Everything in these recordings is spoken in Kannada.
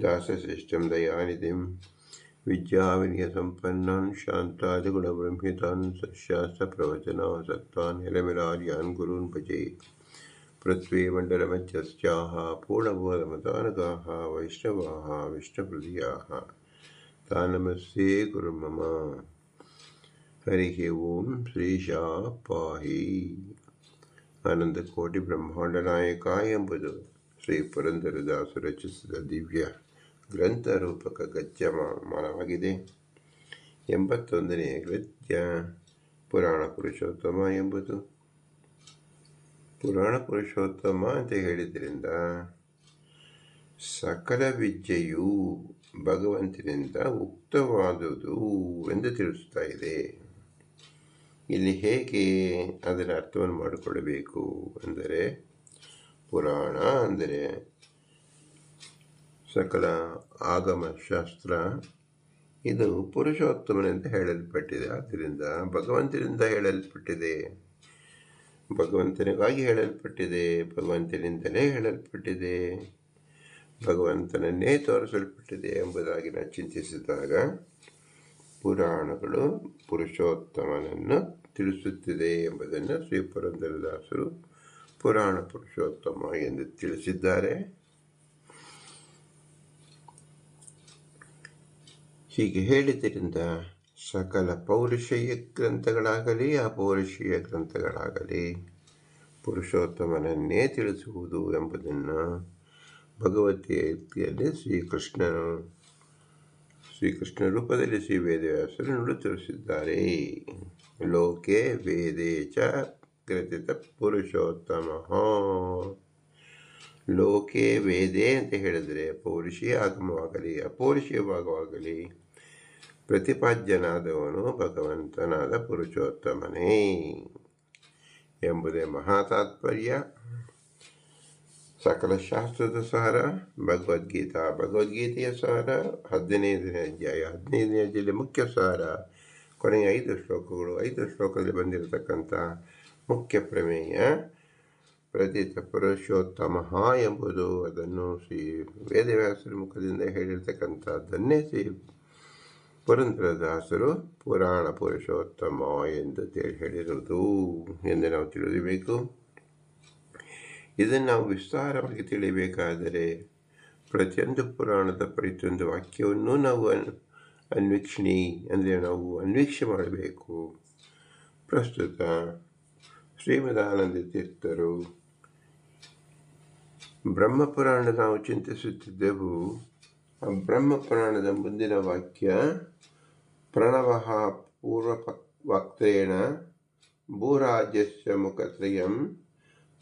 दाससिष्ठं दयानिधिं विद्याविनयसम्पन्नान् शान्तादिगुणब्रह्मितान् सशास्त्रप्रवचनासक्तान् हिलमिलार्यान् गुरून् भजे। पृथ्वीमण्डलमध्यस्याः पूर्णबोधमतानकाः वैष्णवाः विष्णुप्रदीयाः तानमस्ये कुरु मम। हरिः ॐ श्रीशा पाहि। अनन्तकोटिब्रह्माण्डनायकाय बुध ಶ್ರೀ ಪುರಂದರದಾಸು ರಚಿಸಿದ ದಿವ್ಯ ಗ್ರಂಥ ರೂಪಕ ಗದ್ಯಮಾನವಾಗಿದೆ ಎಂಬತ್ತೊಂದನೆಯ ಗದ್ಯ, ಪುರಾಣ ಪುರುಷೋತ್ತಮ ಎಂಬುದು. ಪುರಾಣ ಪುರುಷೋತ್ತಮ ಅಂತ ಹೇಳಿದ್ರಿಂದ ಸಕಲ ವಿದ್ಯೆಯು ಭಗವಂತನಿಂದ ಉಕ್ತವಾದುದು ಎಂದು ತಿಳಿಸ್ತಾ ಇದೆ. ಇಲ್ಲಿ ಹೇಗೆ ಅದರ ಅರ್ಥವನ್ನು ಮಾಡಿಕೊಳ್ಳಬೇಕು ಅಂದರೆ ಪುರಾಣ ಅಂದರೆ ಸಕಲ ಆಗಮ ಶಾಸ್ತ್ರ, ಇದು ಪುರುಷೋತ್ತಮನೆಂದು ಹೇಳಲ್ಪಟ್ಟಿದೆ. ಆದ್ದರಿಂದ ಭಗವಂತನಿಂದ ಹೇಳಲ್ಪಟ್ಟಿದೆ. ಭಗವಂತನಿಗಾಗಿ ಹೇಳಲ್ಪಟ್ಟಿದೆ. ಭಗವಂತನಿಂದಲೇ ಹೇಳಲ್ಪಟ್ಟಿದೆ. ಭಗವಂತನನ್ನೇ ತೋರಿಸಲ್ಪಟ್ಟಿದೆ ಎಂಬುದಾಗಿ ನಾವು ಚಿಂತಿಸಿದಾಗ ಪುರಾಣಗಳು ಪುರುಷೋತ್ತಮನನ್ನು ತಿಳಿಸುತ್ತಿದೆ ಎಂಬುದನ್ನು ಶ್ರೀ ಪುರಂದರದಾಸರು ಪುರಾಣ ಪುರುಷೋತ್ತಮ ಎಂದು ತಿಳಿಸಿದ್ದಾರೆ. ಹೀಗೆ ಹೇಳಿದ್ದರಿಂದ ಸಕಲ ಪೌರುಷೀಯ ಗ್ರಂಥಗಳಾಗಲಿ, ಅಪೌರುಷೀಯ ಗ್ರಂಥಗಳಾಗಲಿ ಪುರುಷೋತ್ತಮನನ್ನೇ ತಿಳಿಸುವುದು ಎಂಬುದನ್ನು ಭಗವದ್ಗೀತೆಯಲ್ಲಿ ಶ್ರೀಕೃಷ್ಣನು ಶ್ರೀಕೃಷ್ಣ ರೂಪದಲ್ಲಿ ಶ್ರೀ ವೇದವ್ಯಾಸರು ನುಡಿ ತಿಳಿಸಿದ್ದಾರೆ. ಲೋಕೆ ವೇದೇ ಚ ಪುರುಷೋತ್ತಮ. ಲೋಕೆ ವೇದೆ ಅಂತ ಹೇಳಿದರೆ ಪೌರುಷೀಯ ಆಗಮವಾಗಲಿ, ಅಪೌರುಷೀಯ ಭಾಗವಾಗಲಿ. ಪ್ರತಿಪಾದ್ಯನಾದವನು ಭಗವಂತನಾದ ಪುರುಷೋತ್ತಮನೇ ಎಂಬುದೇ ಮಹಾತಾತ್ಪರ್ಯ. ಸಕಲ ಶಾಸ್ತ್ರದ ಸಾರ, ಭಗವದ್ಗೀತಾ, ಭಗವದ್ಗೀತೆಯ ಸಾರ, ಹದಿನೈದನೇ ಅಧ್ಯಾಯ, ಹದಿನೈದನೇ ಅಧ್ಯಾಯದಲ್ಲಿ ಮುಖ್ಯ ಸಾರ. ಕೊನೆಯ ಐದು ಶ್ಲೋಕಗಳು, ಐದು ಶ್ಲೋಕದಲ್ಲಿ ಬಂದಿರತಕ್ಕಂಥ ಮುಖ್ಯ ಪ್ರಮೇಯ ಪ್ರತಿತ ಪುರುಷೋತ್ತಮ ಎಂಬುದು ಅದನ್ನು ಶ್ರೀ ವೇದವ್ಯಾಸರ ಮುಖದಿಂದ ಹೇಳಿರ್ತಕ್ಕಂಥದ್ದನ್ನೇ ಶ್ರೀ ಪುರಂದ್ರದಾಸರು ಪುರಾಣ ಪುರುಷೋತ್ತಮ ಎಂದು ಹೇಳಿರುವುದು ಎಂದು ನಾವು ತಿಳಿಯಬೇಕು ಇದನ್ನು ನಾವು ವಿಸ್ತಾರವಾಗಿ ತಿಳಿಯಬೇಕಾದರೆ ಪ್ರತಿಯೊಂದು ಪುರಾಣದ ಪ್ರತಿಯೊಂದು ವಾಕ್ಯವನ್ನು ನಾವು ಅನ್ವೀಕ್ಷಣೆ, ಅಂದರೆ ನಾವು ಅನ್ವೀಕ್ಷೆ ಮಾಡಬೇಕು. ಪ್ರಸ್ತುತ ಶ್ರೀಮದಾನಂದ ತೀರ್ಥರು ಬ್ರಹ್ಮಪುರಾಣ ನಾವು ಚಿಂತಿಸುತ್ತಿದ್ದೆವು. ಆ ಬ್ರಹ್ಮಪುರಾಣದ ಮುಂದಿನ ವಾಕ್ಯ, ಪ್ರಣವ ಪೂರ್ವ ವಕ್ತೇಣ ಭೂರಾಜ್ಯಸ್ಯ ಮುಖತ್ರಯಂ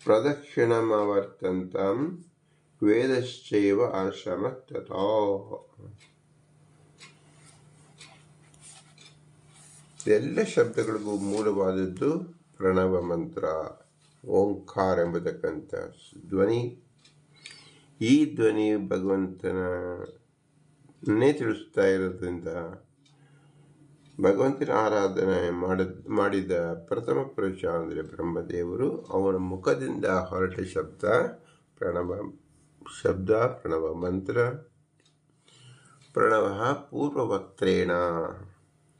ಪ್ರದಕ್ಷಿಣಮವರ್ತಂತಂ ವೇದಶ್ಚೈವ ಆಶ್ರಮ ತಥೋ ಎಲ್ಲ ಶಬ್ದಗಳಿಗೂ ಮೂಲವಾದದ್ದು ಪ್ರಣವ ಮಂತ್ರ ಓಂಕಾರ ಎಂಬತಕ್ಕಂಥ ಧ್ವನಿ. ಈ ಧ್ವನಿ ಭಗವಂತನೇ ತಿಳಿಸ್ತಾ ಇರೋದ್ರಿಂದ ಭಗವಂತನ ಆರಾಧನೆ ಮಾಡ ಮಾಡಿದ ಪ್ರಥಮ ಪುರುಷ ಅಂದರೆ ಬ್ರಹ್ಮದೇವರು ಅವನ ಮುಖದಿಂದ ಹೊರಟ ಶಬ್ದ ಪ್ರಣವ ಶಬ್ದ ಪ್ರಣವ ಮಂತ್ರ ಪ್ರಣವ ಪೂರ್ವವಕ್ತ್ರೇಣ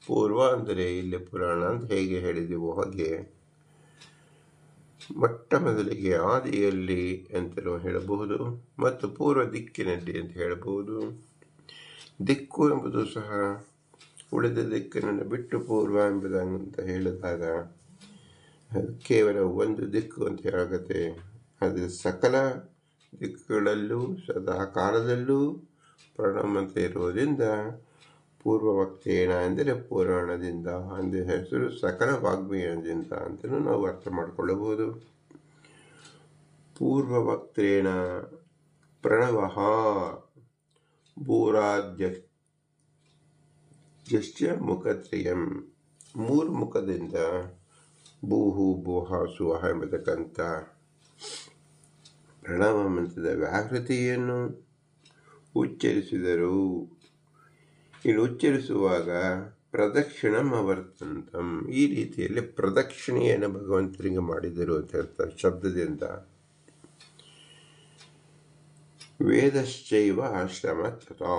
ಪೂರ್ವ ಅಂದರೆ ಇಲ್ಲಿ ಪುರಾಣ ಅಂತ ಹೇಗೆ ಹೇಳಿದೆವು ಹಾಗೆ. ಮೊಟ್ಟ ಮೊದಲಿಗೆ ಆದಿಯಲ್ಲಿ ಅಂತಲೂ ಹೇಳಬಹುದು ಮತ್ತು ಪೂರ್ವ ದಿಕ್ಕಿನಲ್ಲಿ ಅಂತ ಹೇಳಬಹುದು. ದಿಕ್ಕು ಎಂಬುದು ಸಹ ಉಳಿದ ದಿಕ್ಕನ್ನು ಬಿಟ್ಟು ಪೂರ್ವ ಎಂಬುದಂತ ಹೇಳಿದಾಗ ಕೇವಲ ಒಂದು ದಿಕ್ಕು ಅಂತ ಹೇಳುತ್ತೆ ಅದು ಸಕಲ ದಿಕ್ಕುಗಳಲ್ಲೂ ಸದಾ ಕಾಲದಲ್ಲೂ ಪ್ರಣಮಂತ ಇರುವುದರಿಂದ ಪೂರ್ವವಕ್ತೇನ ಎಂದರೆ ಪುರಾಣದಿಂದ ಅಂದರೆ ಹೆಸರು ಸಕಲ ವಾಗ್ಮಯದಿಂದ ಅಂತಲೂ ನಾವು ಅರ್ಥ ಮಾಡಿಕೊಳ್ಳಬಹುದು. ಪೂರ್ವವಕ್ತೇನ ಪ್ರಣವ ಭೂರಾಧ್ಯಕ್ಷ ಮುಖತ್ರಯಂ. ಮೂರು ಮುಖದಿಂದ ಭೂಹು ಭೂಹ ಸುಹ ಎಂಬತಕ್ಕಂಥ ಪ್ರಣವ ಮಂತ್ರದ ವ್ಯಾಹೃತಿಯನ್ನು ಉಚ್ಚರಿಸಿದರು. ಇನ್ನು ಉಚ್ಚರಿಸುವಾಗ ಪ್ರದಕ್ಷಿಣಂ ಅವರ್ತಂತಂ. ಈ ರೀತಿಯಲ್ಲಿ ಪ್ರದಕ್ಷಿಣೆಯನ್ನು ಭಗವಂತನಿಗೆ ಮಾಡಿದರು ಅಂತ ಹೇಳ್ತಾರೆ ಶಬ್ದದಿಂದ. ವೇದಶ್ಚೈವ ಆಶ್ರಮ ತಥಾ.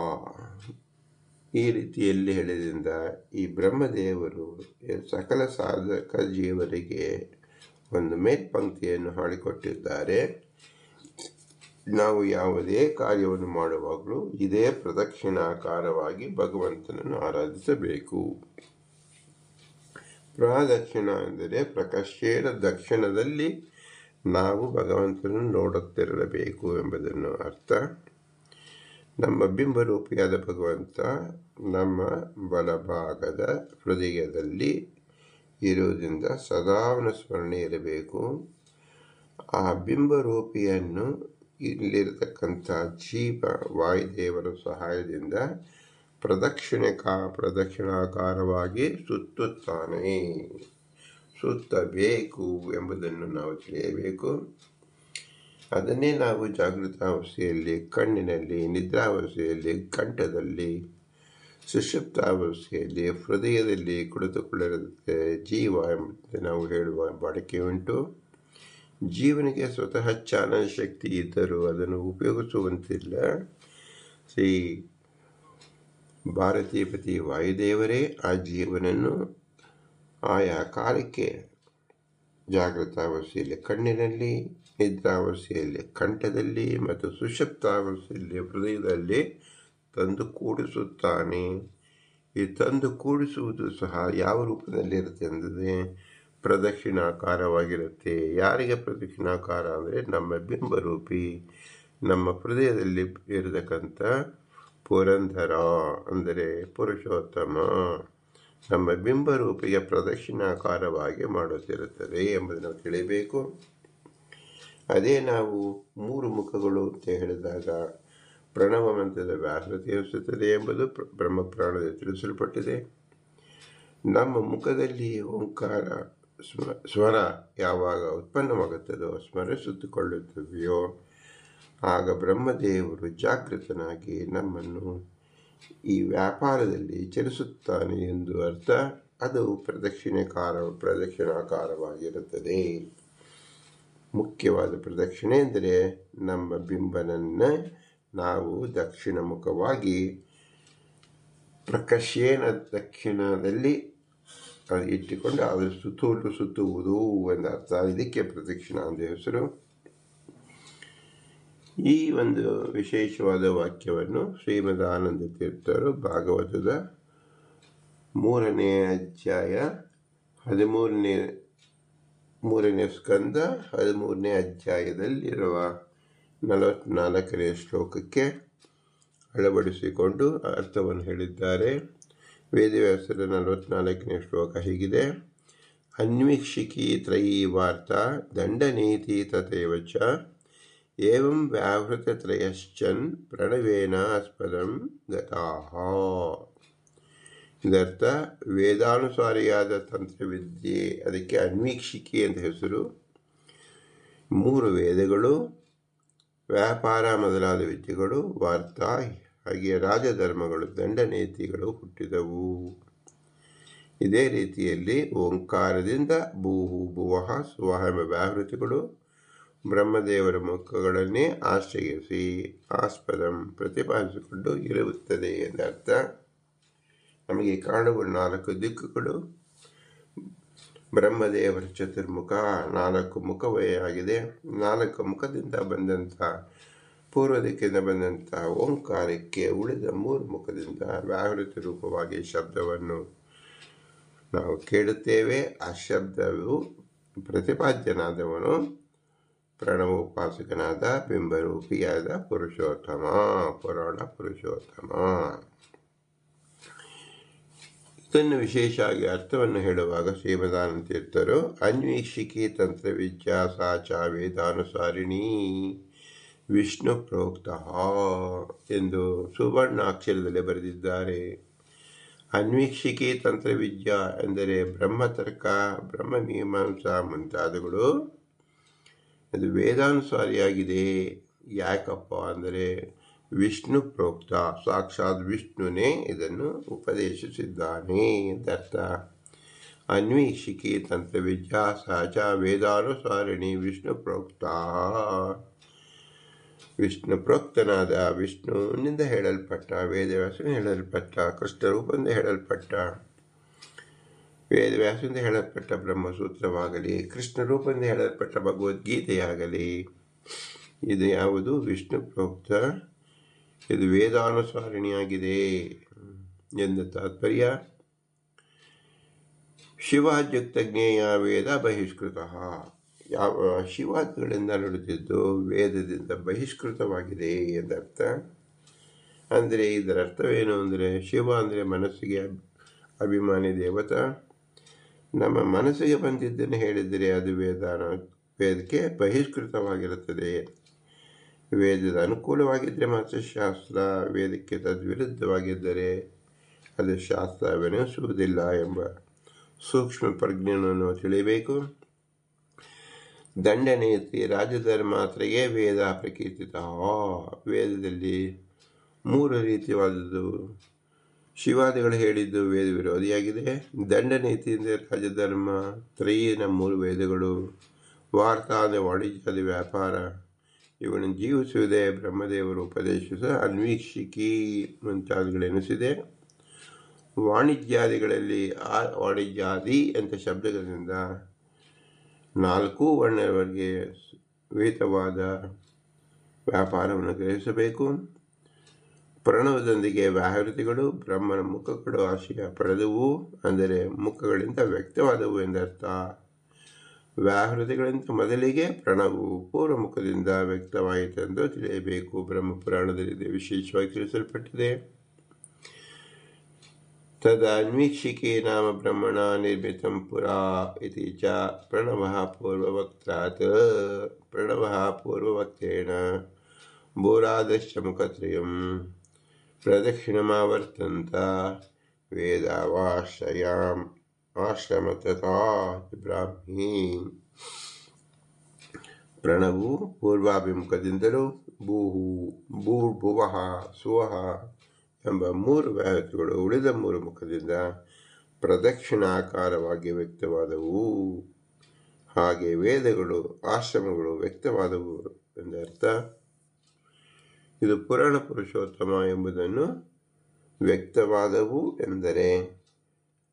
ಈ ರೀತಿಯಲ್ಲಿ ಹೇಳಿದ್ರಿಂದ ಈ ಬ್ರಹ್ಮದೇವರು ಸಕಲ ಸಾಧಕ ಜೀವರಿಗೆ ಒಂದು ಮೇಲ್ಪಂಕ್ತಿಯನ್ನು ಹಾಡಿಕೊಟ್ಟಿದ್ದಾರೆ. ನಾವು ಯಾವುದೇ ಕಾರ್ಯವನ್ನು ಮಾಡುವಾಗಲೂ ಇದೇ ಪ್ರದಕ್ಷಿಣಾಕಾರವಾಗಿ ಭಗವಂತನನ್ನು ಆರಾಧಿಸಬೇಕು. ಪ್ರದಕ್ಷಿಣ ಅಂದರೆ ಪ್ರಕಾಶೇನ ದಕ್ಷಿಣದಲ್ಲಿ ನಾವು ಭಗವಂತನನ್ನು ನೋಡುತ್ತಿರಬೇಕು ಎಂಬುದನ್ನು ಅರ್ಥ. ನಮ್ಮ ಬಿಂಬರೂಪಿಯಾದ ಭಗವಂತ ನಮ್ಮ ಬಲಭಾಗದ ಹೃದಯದಲ್ಲಿ ಇರುವುದರಿಂದ ಸದಾವನ ಸ್ಮರಣೆ ಇರಬೇಕು. ಆ ಬಿಂಬರೂಪಿಯನ್ನು ಇಲ್ಲಿರತಕ್ಕಂಥ ಜೀವ ವಾಯುದೇವರ ಸಹಾಯದಿಂದ ಪ್ರದಕ್ಷಿಣೆ ಕಾ ಪ್ರದಕ್ಷಿಣಾಕಾರವಾಗಿ ಸುತ್ತುತ್ತಾನೆ. ಸುತ್ತಬೇಕು ಎಂಬುದನ್ನು ನಾವು ತಿಳಿಯಬೇಕು. ಅದನ್ನೇ ನಾವು ಜಾಗೃತಾವಸ್ಥೆಯಲ್ಲಿ ಕಣ್ಣಿನಲ್ಲಿ, ನಿದ್ರಾವಸ್ಥೆಯಲ್ಲಿ, ಕಂಠದಲ್ಲಿ ಸುಷುಪ್ತಾವಸ್ಥೆಯಲ್ಲಿ ಹೃದಯದಲ್ಲಿ ಕುಳಿತುಕೊಳ್ಳಿರುತ್ತೆ ಜೀವ ಎಂಬುದನ್ನು ನಾವು ಹೇಳುವ ಬಾಡಿಕೆ ಉಂಟು. ಜೀವನಿಗೆ ಸ್ವತಃ ಚಾಲನ ಶಕ್ತಿ ಇದ್ದರೂ ಅದನ್ನು ಉಪಯೋಗಿಸುವಂತಿಲ್ಲ. ಶ್ರೀ ಭಾರತೀಪತಿ ವಾಯುದೇವರೇ, ಆ ಜೀವನನ್ನು ಆಯಾ ಕಾಲಕ್ಕೆ ಜಾಗೃತಾವಸ್ಥೆಯಲ್ಲಿ, ಕಣ್ಣಿನಲ್ಲಿ, ನಿದ್ರಾವಸ್ಥೆಯಲ್ಲಿ, ಕಂಠದಲ್ಲಿ ಮತ್ತು ಸುಷಪ್ತಾವಸ್ಥೆಯಲ್ಲಿ ಹೃದಯದಲ್ಲಿ ತಂದು ಕೂಡಿಸುತ್ತಾನೆ. ಈ ತಂದು ಕೂಡಿಸುವುದು ಸಹ ಯಾವ ರೂಪದಲ್ಲಿರುತ್ತೆ ಅಂದರೆ ಪ್ರದಕ್ಷಿಣಾಕಾರವಾಗಿರುತ್ತೆ. ಯಾರಿಗೆ ಪ್ರದಕ್ಷಿಣಾಕಾರ ಅಂದರೆ ನಮ್ಮ ಬಿಂಬರೂಪಿ. ನಮ್ಮ ಹೃದಯದಲ್ಲಿ ಇರತಕ್ಕಂಥ ಪುರಂದರ ಅಂದರೆ ಪುರುಷೋತ್ತಮ ನಮ್ಮ ಬಿಂಬರೂಪಿಗೆ ಪ್ರದಕ್ಷಿಣಾಕಾರವಾಗಿ ಮಾಡುತ್ತಿರುತ್ತದೆ ಎಂಬುದನ್ನು ತಿಳಿಯಬೇಕು. ಅದೇ ನಾವು ಮೂರು ಮುಖಗಳು ಅಂತ ಹೇಳಿದಾಗ ಪ್ರಣವ ಮಂತ್ರದ ವ್ಯಾಸತೆ ತಿಳಿಸುತ್ತದೆ ಎಂಬುದು ಬ್ರಹ್ಮಪ್ರಾಣದಲ್ಲಿ ತಿಳಿಸಲ್ಪಟ್ಟಿದೆ. ನಮ್ಮ ಮುಖದಲ್ಲಿ ಓಂಕಾರ ಸ್ವರ ಯಾವಾಗ ಉತ್ಪನ್ನವಾಗುತ್ತದೋ ಸ್ಮರಿಸುತ್ತುಕೊಳ್ಳುತ್ತವೆಯೋ ಆಗ ಬ್ರಹ್ಮದೇವರು ಜಾಗೃತನಾಗಿ ನಮ್ಮನ್ನು ಈ ವ್ಯಾಪಾರದಲ್ಲಿ ಚಲಿಸುತ್ತಾನೆ ಎಂದು ಅರ್ಥ, ಅದು ಪ್ರದಕ್ಷಿಣೆಕಾರ, ಪ್ರದಕ್ಷಿಣಾಕಾರವಾಗಿರುತ್ತದೆ. ಮುಖ್ಯವಾದ ಪ್ರದಕ್ಷಿಣೆ ಎಂದರೆ ನಮ್ಮ ಬಿಂಬನನ್ನು ನಾವು ದಕ್ಷಿಣ ಮುಖವಾಗಿ ಪ್ರಕಶೇನ ದಕ್ಷಿಣದಲ್ಲಿ ಇಟ್ಟುಕೊಂಡು ಅದರ ಸುತ್ತೋಲು ಸುತ್ತುವುದು ಎಂದರ್ಥ ಇದಕ್ಕೆ ಪ್ರದಕ್ಷಿಣ ಅಂತ ಹೆಸರು. ಈ ಒಂದು ವಿಶೇಷವಾದ ವಾಕ್ಯವನ್ನು ಶ್ರೀಮದ್ ಆನಂದ ತೀರ್ಥರು ಭಾಗವತದ ಮೂರನೆಯ ಅಧ್ಯಾಯ ಹದಿಮೂರನೇ, ಮೂರನೇ ಸ್ಕಂದ ಹದಿಮೂರನೇ ಅಧ್ಯಾಯದಲ್ಲಿರುವ ನಲವತ್ನಾಲ್ಕನೇ ಶ್ಲೋಕಕ್ಕೆ ಅಳವಡಿಸಿಕೊಂಡು ಅರ್ಥವನ್ನು ಹೇಳಿದ್ದಾರೆ. ವೇದವ್ಯಾಸರ ನಲವತ್ನಾಲ್ಕನೇ ಶ್ಲೋಕ ಹೀಗಿದೆ. ಅನ್ವೀಕ್ಷಿಕಿ ತ್ರಯೀ ವಾರ್ತಾ ದಂಡನೀತಿ ತಥೈವ ಚ ಏವಂ ವ್ಯಾವೃತತ್ರಯಶ್ಚನ್ ಪ್ರಣವೇನಾಸ್ಪದಂ ಗತಾಹ. ಇದರ್ಥ ವೇದಾನುಸಾರಿಯಾದ ತಂತ್ರವಿದ್ಯೆ, ಅದಕ್ಕೆ ಅನ್ವೀಕ್ಷಿಕೆ ಅಂತ ಹೆಸರು. ಮೂರು ವೇದಗಳು, ವ್ಯಾಪಾರ ಮೊದಲಾದ ವಿದ್ಯೆಗಳು, ವಾರ್ತಾ ಹಾಗೆ ರಾಜಧರ್ಮಗಳು, ದಂಡನೀತಿಗಳು ಹುಟ್ಟಿದವು. ಇದೇ ರೀತಿಯಲ್ಲಿ ಓಂಕಾರದಿಂದ ಭೂಹು ಭುವಹ ಸುವಹ ಎಂಬ ಬ್ರಹ್ಮದೇವರ ಮುಖಗಳನ್ನೇ ಆಶ್ರಯಿಸಿ ಆಸ್ಪದಂ ಪ್ರತಿಪಾದಿಸಿಕೊಂಡು ಇರುತ್ತದೆ ಎಂದರ್ಥ ನಮಗೆ ಕಾಣುವ ನಾಲ್ಕು ದಿಕ್ಕುಗಳು. ಬ್ರಹ್ಮದೇವರ ಚತುರ್ಮುಖ ನಾಲ್ಕು ಮುಖವೇ ಆಗಿದೆ. ನಾಲ್ಕು ಮುಖದಿಂದ ಬಂದಂಥ ಪೂರ್ವ ದಿಕ್ಕಿಂದ ಬಂದಂಥ ಓಂಕಾರಕ್ಕೆ ಉಳಿದ ಮೂರು ಮುಖದಿಂದ ವ್ಯಾಹೃತ ರೂಪವಾಗಿ ಶಬ್ದವನ್ನು ನಾವು ಕೇಳುತ್ತೇವೆ. ಆ ಶಬ್ದವು ಪ್ರತಿಪಾದ್ಯನಾದವನು, ಪ್ರಣವೋಪಾಸಕನಾದ, ಬಿಂಬರೂಪಿಯಾದ ಪುರುಷೋತ್ತಮ, ಪುರಾಣ ಪುರುಷೋತ್ತಮ. ಇದನ್ನು ವಿಶೇಷವಾಗಿ ಅರ್ಥವನ್ನು ಹೇಳುವಾಗ ಶ್ರೀಮದಾನಂದ ತೀರ್ಥರು ಅನ್ವೀಕ್ಷಿಕಿ ತಂತ್ರವಿದ್ಯಾ ಸಾಚ ವೇದಾನುಸಾರಿಣಿ ವಿಷ್ಣು ಪ್ರೋಕ್ತ. ಎಂದು ಸುವರ್ಣಾಕ್ಷರದಲ್ಲಿ ಬರೆದಿದ್ದಾರೆ. ಅನ್ವೀಕ್ಷಿಕೆ ತಂತ್ರವಿದ್ಯಾ ಎಂದರೆ ಬ್ರಹ್ಮತರ್ಕ ಬ್ರಹ್ಮಮೀಮಾಂಸಾ ಮುಂತಾದವುಗಳು. ಇದು ವೇದಾನುಸಾರಿಯಾಗಿದೆ. ಯಾಕಪ್ಪ ಅಂದರೆ ವಿಷ್ಣು ಪ್ರೋಕ್ತ, ಸಾಕ್ಷಾತ್ ವಿಷ್ಣುನೇ ಇದನ್ನು ಉಪದೇಶಿಸಿದ್ದಾನೆ ಎಂದರ್ಥ ಅನ್ವೀಕ್ಷಿಕೆ ತಂತ್ರವಿದ್ಯಾ ಸಹಜ ವೇದಾನುಸಾರಿಣಿ ವಿಷ್ಣು ಪ್ರೋಕ್ತ. ವಿಷ್ಣು ಪ್ರೋಕ್ತನಾದ ವಿಷ್ಣುವಿನಿಂದ ಹೇಳಲ್ಪಟ್ಟ ವೇದವ್ಯಾಸನಿಂದ ಹೇಳಲ್ಪಟ್ಟ, ಕೃಷ್ಣರೂಪದಿಂದ ಹೇಳಲ್ಪಟ್ಟ. ವೇದವ್ಯಾಸದಿಂದ ಹೇಳಲ್ಪಟ್ಟ ಬ್ರಹ್ಮಸೂತ್ರವಾಗಲಿ ಕೃಷ್ಣ ರೂಪದಿಂದ ಹೇಳಲ್ಪಟ್ಟ ಭಗವದ್ಗೀತೆಯಾಗಲಿ, ಇದು ಯಾವುದು? ವಿಷ್ಣು ಪ್ರೋಕ್ತ, ಇದು ವೇದಾನುಸಾರಣಿಯಾಗಿದೆ ಎಂದ ತಾತ್ಪರ್ಯ. ಶಿವಾದ್ಯುಕ್ತ ಜ್ಞೇಯ ವೇದ ಬಹಿಷ್ಕೃತ. ಯಾವ ಶಿವಾದಿಗಳಿಂದ ನಡೆದಿದ್ದು ವೇದದಿಂದ ಬಹಿಷ್ಕೃತವಾಗಿದೆ ಎಂದರ್ಥ. ಅಂದರೆ ಇದರ ಅರ್ಥವೇನು ಅಂದರೆ ಶಿವ ಅಂದರೆ ಮನಸ್ಸಿಗೆ ಅಭಿಮಾನಿ ದೇವತ. ನಮ್ಮ ಮನಸ್ಸಿಗೆ ಬಂದಿದ್ದನ್ನು ಹೇಳಿದರೆ ಅದು ವೇದಾನ, ವೇದಕ್ಕೆ ಬಹಿಷ್ಕೃತವಾಗಿರುತ್ತದೆ. ವೇದದ ಅನುಕೂಲವಾಗಿದ್ದರೆ ಮಾತ್ರ ಶಾಸ್ತ್ರ, ವೇದಕ್ಕೆ ತದ್ವಿರುದ್ಧವಾಗಿದ್ದರೆ ಅದು ಶಾಸ್ತ್ರವೆನಿಸುವುದಿಲ್ಲ ಎಂಬ ಸೂಕ್ಷ್ಮ ಪ್ರಜ್ಞೆಯನ್ನು ತಿಳಿಯಬೇಕು. ದಂಡನೀತಿ ರಾಜಧರ್ಮಾತ್ರೆಯೇ ವೇದ ಪ್ರಕೀರ್ತಿತ? ವೇದದಲ್ಲಿ ಮೂರು ರೀತಿಯಾದದ್ದು ಶಿವಾದಿಗಳು ಹೇಳಿದ್ದು ವೇದ ವಿರೋಧಿಯಾಗಿದೆ. ದಂಡನೀತಿಯಿಂದ ರಾಜಧರ್ಮ, ತ್ರಯೀನ ಮೂರು ವೇದಗಳು, ವಾರ್ತಾದ ವಾಣಿಜ್ಯದ ವ್ಯಾಪಾರ ಇವನ್ನು ಜೀವಿಸುವುದೇ ಬ್ರಹ್ಮದೇವರು ಉಪದೇಶಿಸ ಅನ್ವೀಕ್ಷಿಕಿ ಮುಂತಾದಗಳೆನಿಸಿದೆ. ವಾಣಿಜ್ಯಾದಿಗಳಲ್ಲಿ ಆ ವಾಣಿಜ್ಯಾದಿ ಅಂತ ಶಬ್ದಗಳಿಂದ ನಾಲ್ಕು ವರ್ಣದವರೆಗೆ ವೇತವಾದ ವ್ಯಾಪಾರವನ್ನು ಗ್ರಹಿಸಬೇಕು. ಪ್ರಣವದೊಂದಿಗೆ ವ್ಯಾಹೃತಿಗಳು, ಬ್ರಹ್ಮನ ಮುಖಗಳು ಆಶಯ ಪಡೆದವು, ಅಂದರೆ ಮುಖಗಳಿಂದ ವ್ಯಕ್ತವಾದವು ಎಂದರ್ಥ. ವ್ಯಾಹೃತಿಗಳಿಂದ ಮೊದಲಿಗೆ ಪ್ರಣವು ಪೂರ್ವ ಮುಖದಿಂದ ವ್ಯಕ್ತವಾಯಿತೆಂದು ತಿಳಿಯಬೇಕು. ಬ್ರಹ್ಮ ಪುರಾಣದಲ್ಲಿ ವಿಶೇಷವಾಗಿ ತಿಳಿಸಲ್ಪಟ್ಟಿದೆ. ತದನ್ವೀಕ್ಷಿಕೆ ನಾಮ ಬ್ರಹ್ಮಣ ನಿರ್ಮಿತ ಪುರಾ ಇತಿ ಚ ಪ್ರಣವಃ ಪೂರ್ವವಕ್ತಾತ್ ಪ್ರಣವಃ ಪೂರ್ವವಕ್ತೇನ ಬೋರಾದಶ್ಚ ಮುಖತ್ರಯಂ ಪ್ರದಕ್ಷಿಣಮಾವರ್ತಂತ ವೇದಾವಾಶ್ರಯಾಂ ಆಶ್ರಮತಥಾ ಬ್ರಾಹ್ಮೀ ಪ್ರಣವು ಪೂರ್ವಾಭಿಮುಖದಿಂದಲೂ ಭೂಹು ಭೂರ್ಭುವಃ ಸುವಃ ಎಂಬ ಮೂರು ವ್ಯಾಹತಿಗಳು ಉಳಿದ ಮೂರು ಮುಖದಿಂದ ಪ್ರದಕ್ಷಿಣಾಕಾರವಾಗಿ ವ್ಯಕ್ತವಾದವು. ಹಾಗೆ ವೇದಗಳು, ಆಶ್ರಮಗಳು ವ್ಯಕ್ತವಾದವು ಎಂದರ್ಥ. ಇದು ಪುರಾಣ ಪುರುಷೋತ್ತಮ ಎಂಬುದನ್ನು ವ್ಯಕ್ತವಾದವು ಎಂದರೆ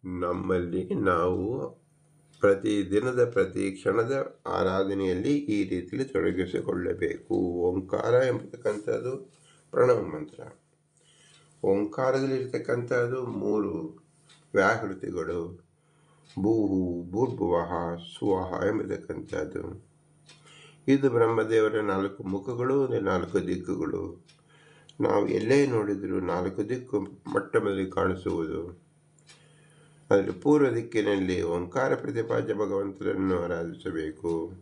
ನಮ್ಮಲ್ಲಿ ನಾವು ಪ್ರತಿ ದಿನದ ಪ್ರತಿ ಕ್ಷಣದ ಆರಾಧನೆಯಲ್ಲಿ ಈ ರೀತಿಯಲ್ಲಿ ತೊಡಗಿಸಿಕೊಳ್ಳಬೇಕು. ಓಂಕಾರ ಎಂಬತಕ್ಕಂಥದ್ದು ಪ್ರಣವ ಮಂತ್ರ ಓಂಕಾರದಲ್ಲಿರ್ತಕ್ಕಂಥದ್ದು ಮೂರು ವ್ಯಾಹೃತಿಗಳು ಭೂಹು, ಭೂರ್ಭುವಹ, ಸುವಹ ಎಂಬತಕ್ಕಂಥದ್ದು. ಇದು ಬ್ರಹ್ಮದೇವರ ನಾಲ್ಕು ಮುಖಗಳು ನಾಲ್ಕು ದಿಕ್ಕುಗಳು. ನಾವು ಎಲ್ಲೇ ನೋಡಿದರೂ ನಾಲ್ಕು ದಿಕ್ಕು ಮೊಟ್ಟ ಮೊದಲಿಗೆ ಕಾಣಿಸುವುದು. ಅದರಲ್ಲಿ ಪೂರ್ವ ದಿಕ್ಕಿನಲ್ಲಿ ಓಂಕಾರ ಪ್ರತಿಪಾದ್ಯ ಭಗವಂತರನ್ನು ಆರಾಧಿಸಬೇಕು.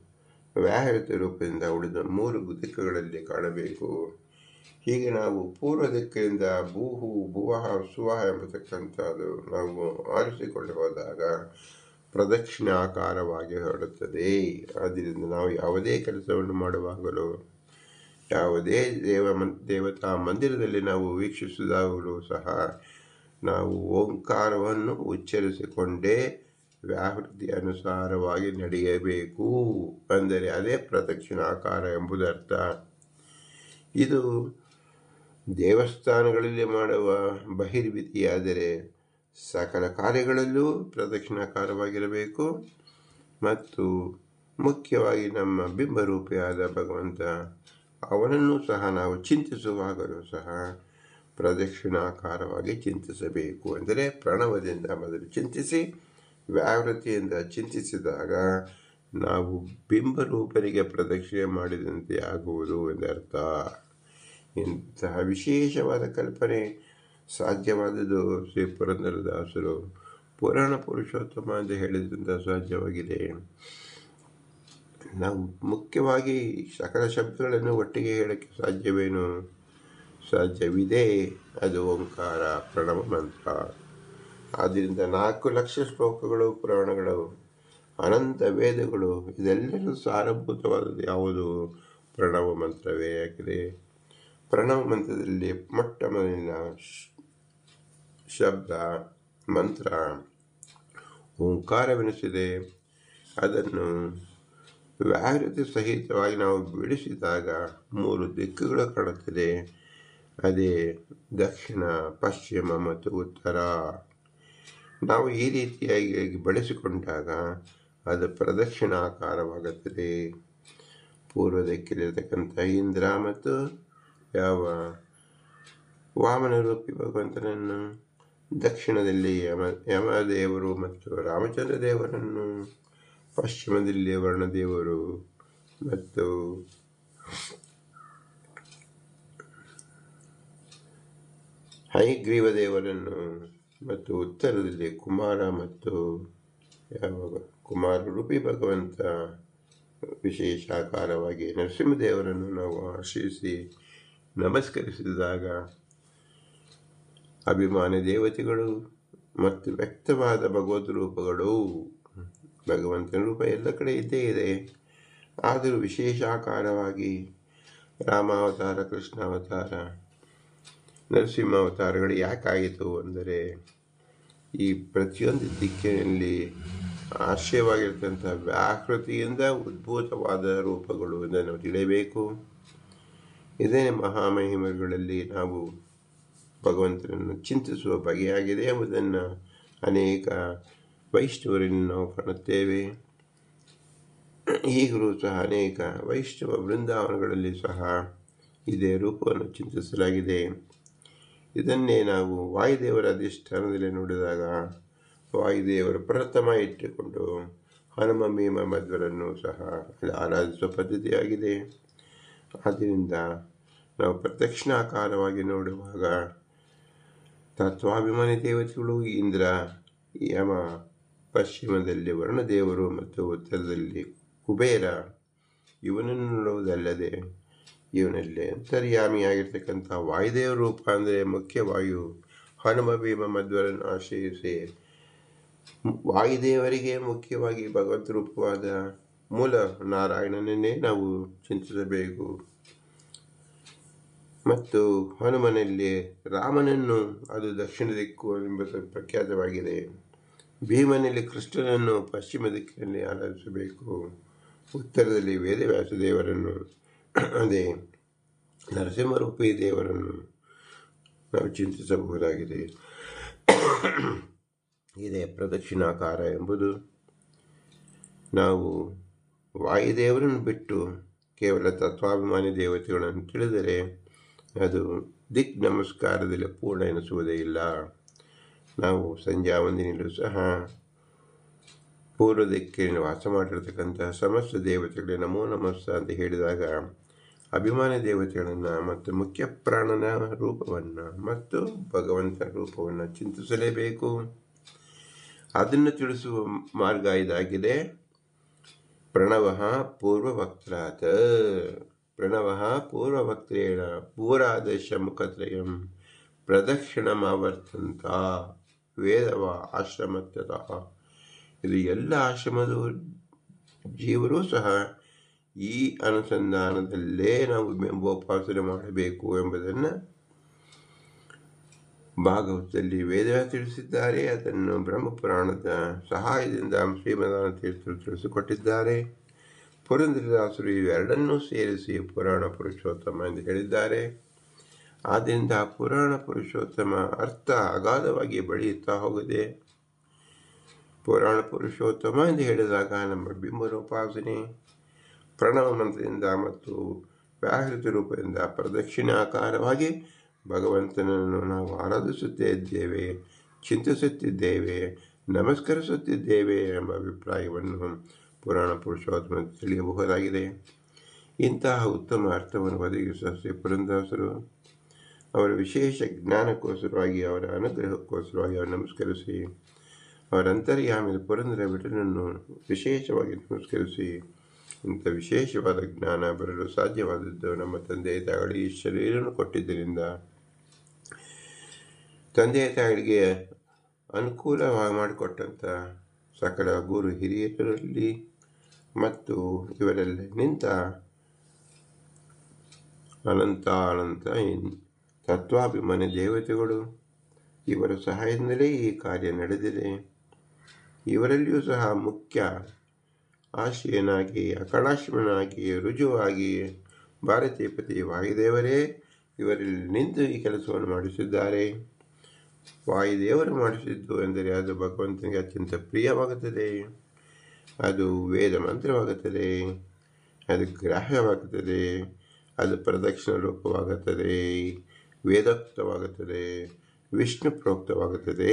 ವ್ಯಾಹೃತ ರೂಪದಿಂದ ಉಳಿದ ಮೂರು ದಿಕ್ಕುಗಳಲ್ಲಿ ಕಾಣಬೇಕು. ಹೀಗೆ ನಾವು ಪೂರ್ವ ದಿಕ್ಕಿನಿಂದ ಭೂಹು ಭುವಹ ಸುವಹ ಎಂಬತಕ್ಕಂಥದ್ದು ನಾವು ಆರಿಸಿಕೊಂಡು ಹೋದಾಗ ಪ್ರದಕ್ಷಿಣಾಕಾರವಾಗಿ ಹೊರಡುತ್ತದೆ. ಆದ್ದರಿಂದ ನಾವು ಯಾವುದೇ ಕೆಲಸವನ್ನು ಮಾಡುವಾಗಲೂ, ಯಾವುದೇ ದೇವ ಮನ್, ದೇವತಾ ಮಂದಿರದಲ್ಲಿ ನಾವು ವೀಕ್ಷಿಸಿದಾಗಲೂ ಸಹ ನಾವು ಓಂಕಾರವನ್ನು ಉಚ್ಚರಿಸಿಕೊಂಡೇ ವ್ಯಾಹೃತಿ ಅನುಸಾರವಾಗಿ ನಡೆಯಬೇಕು. ಅಂದರೆ ಅದೇ ಪ್ರದಕ್ಷಿಣಾಕಾರ ಎಂಬುದರ್ಥ. ಇದು ದೇವಸ್ಥಾನಗಳಲ್ಲಿ ಮಾಡುವ ಬಹಿರ್ವಿಧಿಯಾದರೆ ಸಕಲ ಕಾರ್ಯಗಳಲ್ಲೂ ಪ್ರದಕ್ಷಿಣಾಕಾರವಾಗಿರಬೇಕು ಮತ್ತು ಮುಖ್ಯವಾಗಿ ನಮ್ಮ ಬಿಂಬರೂಪಿಯಾದ ಭಗವಂತ, ಅವನನ್ನು ಸಹ ನಾವು ಚಿಂತಿಸುವಾಗಲೂ ಸಹ ಪ್ರದಕ್ಷಿಣಾಕಾರವಾಗಿ ಚಿಂತಿಸಬೇಕು ಅಂದರೆ ಪ್ರಣವದಿಂದ ಮೊದಲು ಚಿಂತಿಸಿ, ವ್ಯಾವೃತಿಯಿಂದ ಚಿಂತಿಸಿದಾಗ ನಾವು ಬಿಂಬರೂಪನಿಗೆ ಪ್ರದಕ್ಷಿಣೆ ಮಾಡಿದಂತೆ ಆಗುವುದು ಎಂದರ್ಥ. ಇಂತಹ ವಿಶೇಷವಾದ ಕಲ್ಪನೆ ಸಾಧ್ಯವಾದದ್ದು ಶ್ರೀ ಪುರಂದರದಾಸರು ಪುರಾಣ ಪುರುಷೋತ್ತಮ ಎಂದು ಹೇಳಿದ್ರಿಂದ ಸಾಧ್ಯವಾಗಿದೆ. ನಾವು ಮುಖ್ಯವಾಗಿ ಸಕಲ ಶಬ್ದಗಳನ್ನು ಒಟ್ಟಿಗೆ ಹೇಳಕ್ಕೆ ಸಾಧ್ಯವೇನು? ಸಾಧ್ಯವಿದೆ. ಅದು ಓಂಕಾರ, ಪ್ರಣವ ಮಂತ್ರ. ಆದ್ದರಿಂದ ನಾಲ್ಕು ಲಕ್ಷ ಶ್ಲೋಕಗಳು, ಪುರಾಣಗಳು, ಅನಂತ ವೇದಗಳು ಇದೆಲ್ಲರೂ ಸಾರಭೂತವಾದದ್ದು ಯಾವುದು? ಪ್ರಣವ ಮಂತ್ರವೇ ಯಾಕಂದರೆ ಪ್ರಣವ ಮಂತ್ರದಲ್ಲಿ ಮೊಟ್ಟ ಮೊದಲಿನ ಶಬ್ದ, ಮಂತ್ರ, ಓಂಕಾರವೆನಿಸಿದೆ. ಅದನ್ನು ವ್ಯಾಹೃತಿ ಸಹಿತವಾಗಿ ನಾವು ಬಿಡಿಸಿದಾಗ ಮೂರು ದಿಕ್ಕುಗಳು ಕಾಣುತ್ತದೆ. ಅದೇ ದಕ್ಷಿಣ, ಪಶ್ಚಿಮ ಮತ್ತು ಉತ್ತರ. ನಾವು ಈ ರೀತಿಯಾಗಿ ಬಳಸಿಕೊಂಡಾಗ ಅದು ಪ್ರದಕ್ಷಿಣಾಕಾರವಾಗುತ್ತದೆ. ಪೂರ್ವ ದಿಕ್ಕಿಲಿರತಕ್ಕಂಥ ಇಂದ್ರ ಮತ್ತು ಯಾವ ವಾಮನ ರೂಪಿ ಭಗವಂತನನ್ನು ದಕ್ಷಿಣದಲ್ಲಿ ಯಮ, ಯಮದೇವರು ಮತ್ತು ರಾಮಚಂದ್ರ ದೇವರನ್ನು ಪಶ್ಚಿಮದಲ್ಲಿ ವರ್ಣದೇವರು ಮತ್ತು ಹೈಗ್ರೀವ ದೇವರನ್ನು ಮತ್ತು ಉತ್ತರದಲ್ಲಿ ಕುಮಾರ ಮತ್ತು ಯಾವ ಕುಮಾರ ರೂಪಿ ಭಗವಂತ ವಿಶೇಷಾಕಾರವಾಗಿ ನರಸಿಂಹದೇವರನ್ನು ನಾವು ಆಶ್ರಯಿಸಿ ನಮಸ್ಕರಿಸಿದಾಗ ಅಭಿಮಾನಿ ದೇವತೆಗಳು ಮತ್ತು ವ್ಯಕ್ತವಾದ ಭಗವದ್ ರೂಪಗಳು, ಭಗವಂತನ ರೂಪ ಎಲ್ಲ ಕಡೆ ಇದ್ದೇ ಇದೆ. ಆದರೂ ವಿಶೇಷಾಕಾರವಾಗಿ ರಾಮಾವತಾರ ನರಸಿಂಹ ಅವತಾರಗಳು ಯಾಕಾಯಿತು ಅಂದರೆ ಈ ಪ್ರತಿಯೊಂದು ದಿಕ್ಕಿನಲ್ಲಿ ಆಶ್ರಯವಾಗಿರ್ತಂಥ ವ್ಯಾಕೃತಿಯಿಂದ ಉದ್ಭೂತವಾದ ರೂಪಗಳು ಇದನ್ನು ತಿಳಿಯಬೇಕು. ಇದೇ ಮಹಾಮಹಿಮಗಳಲ್ಲಿ ನಾವು ಭಗವಂತನನ್ನು ಚಿಂತಿಸುವ ಬಗೆಯಾಗಿದೆ ಎಂಬುದನ್ನು ಅನೇಕ ವೈಷ್ಣವರನ್ನು ನಾವು ಕಾಣುತ್ತೇವೆ. ಈಗಲೂ ಸಹ ಅನೇಕ ವೈಷ್ಣವ ಬೃಂದಾವನಗಳಲ್ಲಿ ಸಹ ಇದೇ ರೂಪವನ್ನು ಚಿಂತಿಸಲಾಗಿದೆ. ಇದನ್ನೇ ನಾವು ವಾಯುದೇವರ ಅಧಿಷ್ಠಾನದಲ್ಲಿ ನೋಡಿದಾಗ ವಾಯುದೇವರು ಪ್ರಥಮ ಇಟ್ಟುಕೊಂಡು ಹನುಮ ಭೀಮ ಮಧ್ವರನ್ನು ಸಹ ಆರಾಧಿಸುವ ಪದ್ಧತಿಯಾಗಿದೆ. ಆದ್ದರಿಂದ ನಾವು ಪ್ರದಕ್ಷಿಣಾಕಾರವಾಗಿ ನೋಡುವಾಗ ತತ್ವಾಭಿಮಾನಿ ದೇವತೆಗಳು ಇಂದ್ರ, ಯಮ, ಪಶ್ಚಿಮದಲ್ಲಿ ವರುಣದೇವರು ಮತ್ತು ಉತ್ತರದಲ್ಲಿ ಕುಬೇರ, ಇವನನ್ನು ನೋಡುವುದಲ್ಲದೆ ಇವನಲ್ಲಿ ಅಂತರ್ಯಾಮಿಯಾಗಿರ್ತಕ್ಕಂಥ ವಾಯುದೇವ ರೂಪ ಅಂದರೆ ಮುಖ್ಯ ವಾಯು, ಹನುಮ, ಭೀಮ, ಮಧ್ವರನ್ನು ಆಶ್ರಯಿಸಿ ವಾಯುದೇವರಿಗೆ ಮುಖ್ಯವಾಗಿ ಭಗವತ್ ರೂಪವಾದ ಮೂಲ ನಾರಾಯಣನನ್ನೇ ನಾವು ಚಿಂತಿಸಬೇಕು. ಮತ್ತು ಹನುಮನಲ್ಲಿ ರಾಮನನ್ನು ಅದು ದಕ್ಷಿಣ ದಿಕ್ಕು ಎಂಬುದು ಪ್ರಖ್ಯಾತವಾಗಿದೆ. ಭೀಮನಲ್ಲಿ ಕೃಷ್ಣನನ್ನು ಪಶ್ಚಿಮ ದಿಕ್ಕಿನಲ್ಲಿ ಆರಾಧಿಸಬೇಕು. ಉತ್ತರದಲ್ಲಿ ವೇದವ್ಯಾಸ ದೇವರನ್ನು ಅದೇ ನರಸಿಂಹರೂಪಿ ದೇವರನ್ನು ನಾವು ಚಿಂತಿಸಬಹುದಾಗಿದೆ. ಇದೇ ಪ್ರದಕ್ಷಿಣಾಕಾರ ಎಂಬುದು ನಾವು ವಾಯುದೇವರನ್ನು ಬಿಟ್ಟು ಕೇವಲ ತತ್ವಾಭಿಮಾನಿ ದೇವತೆಗಳನ್ನು ತಿಳಿದರೆ ಅದು ದಿಕ್ ನಮಸ್ಕಾರದಲ್ಲಿ ಪೂರ್ಣ ಎನಿಸುವುದೇ ಇಲ್ಲ. ನಾವು ಸಂಜೆ ವಂದಿನಲ್ಲೂ ಸಹ ಪೂರ್ವ ದಿಕ್ಕಿನಲ್ಲಿ ವಾಸ ಮಾಡಿರ್ತಕ್ಕಂಥ ಸಮಸ್ತ ದೇವತೆಗಳಿಗೆ ನಮೋ ನಮಸ್ತ ಅಂತ ಹೇಳಿದಾಗ ಅಭಿಮಾನಿ ದೇವತೆಗಳನ್ನು ಮತ್ತು ಮುಖ್ಯ ಪ್ರಾಣನ ರೂಪವನ್ನು ಮತ್ತು ಭಗವಂತನ ರೂಪವನ್ನು ಚಿಂತಿಸಲೇಬೇಕು. ಅದನ್ನು ತಿಳಿಸುವ ಮಾರ್ಗ ಇದಾಗಿದೆ. ಪ್ರಣವ ಪೂರ್ವವಕ್ತ್ರಾತ್ ಪ್ರಣವ ಪೂರ್ವವಕ್ರೇಣ ಪೂರಾದೇಶ ಮುಖತ್ರಯಂ ಪ್ರದಕ್ಷಿಣಮಾವರ್ತಂತ ವೇದವ ಆಶ್ರಮತ್ಯತಃ ಇದು ಎಲ್ಲ ಆಶ್ರಮದ ಜೀವರು ಸಹ ಈ ಅನುಸಂಧಾನದಲ್ಲೇ ನಾವು ಬಿಂಬೋಪಾಸನೆ ಮಾಡಬೇಕು ಎಂಬುದನ್ನು ಭಾಗವತದಲ್ಲಿ ವೇದವ ತಿಳಿಸಿದ್ದಾರೆ. ಅದನ್ನು ಬ್ರಹ್ಮಪುರಾಣದ ಸಹಾಯದಿಂದ ಶ್ರೀಮದಾನ ತೀರ್ಥರು ತಿಳಿಸಿಕೊಟ್ಟಿದ್ದಾರೆ. ಪುರಂದರದಾಸರು ಇವೆರಡನ್ನೂ ಸೇರಿಸಿ ಪುರಾಣ ಪುರುಷೋತ್ತಮ ಎಂದು ಹೇಳಿದ್ದಾರೆ. ಆದ್ದರಿಂದ ಪುರಾಣ ಪುರುಷೋತ್ತಮ ಅರ್ಥ ಅಗಾಧವಾಗಿ ಬೆಳೆಯುತ್ತಾ ಹೋಗಿದೆ. ಪುರಾಣ ಪುರುಷೋತ್ತಮ ಎಂದು ಹೇಳಿದಾಗ ನಮ್ಮ ಬಿಂಬರೋಪಾಸನೆ, ಪ್ರಣವ ಮಂತ್ರದಿಂದ ಮತ್ತು ವ್ಯಾಹೃತ ರೂಪದಿಂದ ಪ್ರದಕ್ಷಿಣಾಕಾರವಾಗಿ ಭಗವಂತನನ್ನು ನಾವು ಆರಾಧಿಸುತ್ತಿದ್ದೇವೆ, ಚಿಂತಿಸುತ್ತಿದ್ದೇವೆ, ನಮಸ್ಕರಿಸುತ್ತಿದ್ದೇವೆ ಎಂಬ ಅಭಿಪ್ರಾಯವನ್ನು ಪುರಾಣ ಪುರುಷೋತ್ತಮ ತಿಳಿಯಬಹುದಾಗಿದೆ ಇಂತಹ ಉತ್ತಮ ಅರ್ಥವನ್ನು ಒದಗಿಸುವ ಪುರಂದಾಸರು ಅವರ ವಿಶೇಷ ಜ್ಞಾನಕ್ಕೋಸ್ಕರವಾಗಿ, ಅವರ ಅನುಗ್ರಹಕ್ಕೋಸ್ಕರವಾಗಿ ಅವರು ನಮಸ್ಕರಿಸಿ, ಅವರ ಅಂತರ್ಯಾಮಿದ ಪುರಂದರ ಬಿಟ್ಟನನ್ನು ವಿಶೇಷವಾಗಿ ನಮಸ್ಕರಿಸಿ, ಇಂಥ ವಿಶೇಷವಾದ ಜ್ಞಾನ ಬರಲು ಸಾಧ್ಯವಾದದ್ದು ನಮ್ಮ ತಂದೆ ತಾಯಿಗಳು ಈ ಶರೀರವನ್ನು ಕೊಟ್ಟಿದ್ದರಿಂದ ತಂದೆ ತಾಯಿಗಳಿಗೆ ಅನುಕೂಲವಾಗಿ ಮಾಡಿಕೊಟ್ಟಂಥ ಸಕಲ ಗುರು ಹಿರಿಯರಲ್ಲಿ ಮತ್ತು ಇವರಲ್ಲಿ ನಿಂತ ಅನಂತ ಅನಂತ ತತ್ವಾಭಿಮಾನಿ ದೇವತೆಗಳು, ಇವರ ಸಹಾಯದಿಂದಲೇ ಈ ಕಾರ್ಯ ನಡೆದಿದೆ. ಇವರಲ್ಲಿಯೂ ಸಹ ಮುಖ್ಯ ಆಶ್ರಯನಾಗಿ ಅಕಳಾಶ್ವನಾಗಿ ರುಜುವಾಗಿ ಭಾರತೀಯಪತಿ ವಾಯುದೇವರೇ ಇವರಲ್ಲಿ ನಿಂತು ಈ ಕೆಲಸವನ್ನು ಮಾಡಿಸಿದ್ದಾರೆ. ವಾಯುದೇವರು ಮಾಡಿಸಿದ್ದು ಎಂದರೆ ಅದು ಭಗವಂತನಿಗೆ ಅತ್ಯಂತ ಪ್ರಿಯವಾಗುತ್ತದೆ. ಅದು ವೇದ ಮಂತ್ರವಾಗುತ್ತದೆ, ಅದು ಗ್ರಾಹ್ಯವಾಗುತ್ತದೆ, ಅದು ಪ್ರದಕ್ಷಿಣ ರೂಪವಾಗುತ್ತದೆ, ವೇದೋಕ್ತವಾಗುತ್ತದೆ, ವಿಷ್ಣು ಪ್ರೋಕ್ತವಾಗುತ್ತದೆ.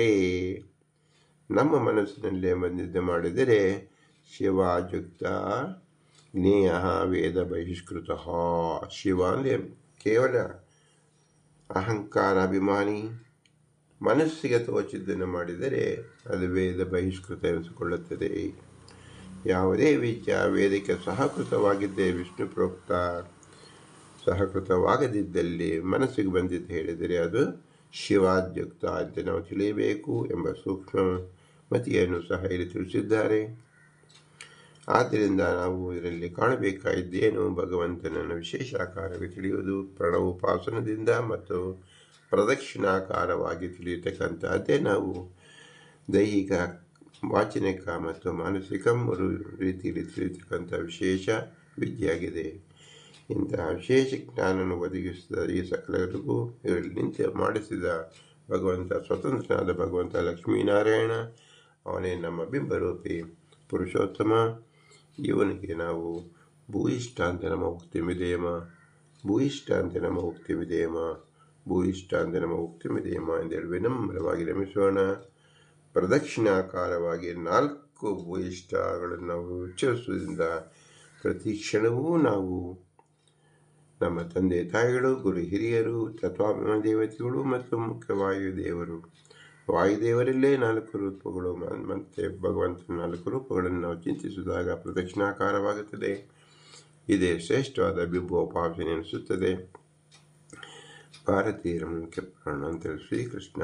ನಮ್ಮ ಮನಸ್ಸಿನಲ್ಲೇ ಬಂದಿದ್ದ ಮಾಡಿದರೆ ಶಿವಾಜುಕ್ತ ಜ್ಞೇಯ ವೇದ ಬಹಿಷ್ಕೃತ. ಶಿವ ಅಂದರೆ ಕೇವಲ ಅಹಂಕಾರ, ಅಭಿಮಾನಿ. ಮನಸ್ಸಿಗೆ ತೋಚಿದ್ದನ್ನು ಮಾಡಿದರೆ ಅದು ವೇದ ಬಹಿಷ್ಕೃತ ಎನಿಸಿಕೊಳ್ಳುತ್ತದೆ. ಯಾವುದೇ ವಿದ್ಯ ವೇದಕ್ಕೆ ಸಹಕೃತವಾಗಿದ್ದೇ ವಿಷ್ಣು ಪ್ರೋಕ್ತ ಸಹಕೃತವಾಗದಿದ್ದಲ್ಲಿ ಮನಸ್ಸಿಗೆ ಬಂದಿದ್ದು ಹೇಳಿದರೆ ಅದು ಶಿವಾದ್ಯುಕ್ತ ಅಂತ ನಾವು ತಿಳಿಯಬೇಕು ಎಂಬ ಸೂಕ್ಷ್ಮ ಮತಿಯನ್ನು ಸಹ ಇಲ್ಲಿ ತಿಳಿಸಿದ್ದಾರೆ. ಆದ್ದರಿಂದ ನಾವು ಇದರಲ್ಲಿ ಕಾಣಬೇಕಾಗಿದ್ದೇನು? ಭಗವಂತನನ್ನು ವಿಶೇಷ ಆಕಾರವಾಗಿ ತಿಳಿಯುವುದು ಪ್ರಣವೋಪಾಸನದಿಂದ ಮತ್ತು ಪ್ರದಕ್ಷಿಣಾಕಾರವಾಗಿ ತಿಳಿಯತಕ್ಕಂಥದ್ದೇ ನಾವು ದೈಹಿಕ ವಾಚನಿಕ ಮತ್ತು ಮಾನಸಿಕ ಮೂರು ರೀತಿಯಲ್ಲಿ ತಿಳಿಯತಕ್ಕಂಥ ವಿಶೇಷ ವಿದ್ಯೆಯಾಗಿದೆ. ಇಂತಹ ವಿಶೇಷ ಜ್ಞಾನವನ್ನು ಒದಗಿಸಿದ ಈ ಸಕಲರಿಗೂ ಇವರಲ್ಲಿ ನಿಂತು ಮಾಡಿಸಿದ ಭಗವಂತ, ಸ್ವತಂತ್ರನಾದ ಭಗವಂತ ಲಕ್ಷ್ಮೀನಾರಾಯಣ, ಅವನೇ ನಮ್ಮ ಬಿಂಬರೂಪಿ, ಪುರುಷೋತ್ತಮ. ಇವನಿಗೆ ನಾವು ಭೂಯಿಷ್ಠ ಅಂತ ನಮ್ಮ ಉಕ್ತಿ ವಿಧೇಯಮ ಭೂಯಿಷ್ಠ ಅಂತ ನಮ್ಮ ಉಕ್ತಿ ವಿಧೇಯಮ ಭೂಯಿಷ್ಠ ಅಂತ ನಮ್ಮ ಉಕ್ತಿ ಎಂದೇಳಿ ವಿನಮ್ರವಾಗಿ ರಮಿಸೋಣ. ಪ್ರದಕ್ಷಿಣಾಕಾರವಾಗಿ ನಾಲ್ಕು ಭೂಯಿಷ್ಠಗಳನ್ನು ನಾವು ಉಚ್ಚರಿಸುವುದರಿಂದ ಪ್ರತಿ ಕ್ಷಣವೂ ನಾವು ನಮ್ಮ ತಂದೆ ತಾಯಿಗಳು, ಗುರು ಹಿರಿಯರು ತತ್ವಾಭಿಮ ದೇವತೆಗಳು ಮತ್ತು ಮುಖ್ಯ ವಾಯುದೇವರು. ವಾಯುದೇವರಲ್ಲೇ ನಾಲ್ಕು ರೂಪಗಳು ಮತ್ತು ಭಗವಂತನ ನಾಲ್ಕು ರೂಪಗಳನ್ನು ನಾವು ಚಿಂತಿಸಿದಾಗ ಪ್ರದಕ್ಷಿಣಾಕಾರವಾಗುತ್ತದೆ. ಇದೇ ಶ್ರೇಷ್ಠವಾದ ಬಿಂಬೋಪಾಸನೆ ಅನಿಸುತ್ತದೆ ಭಾರತೀಯರ ಮುಖ್ಯ ಪ್ರಾಣ ಅಂತ ಶ್ರೀಕೃಷ್ಣ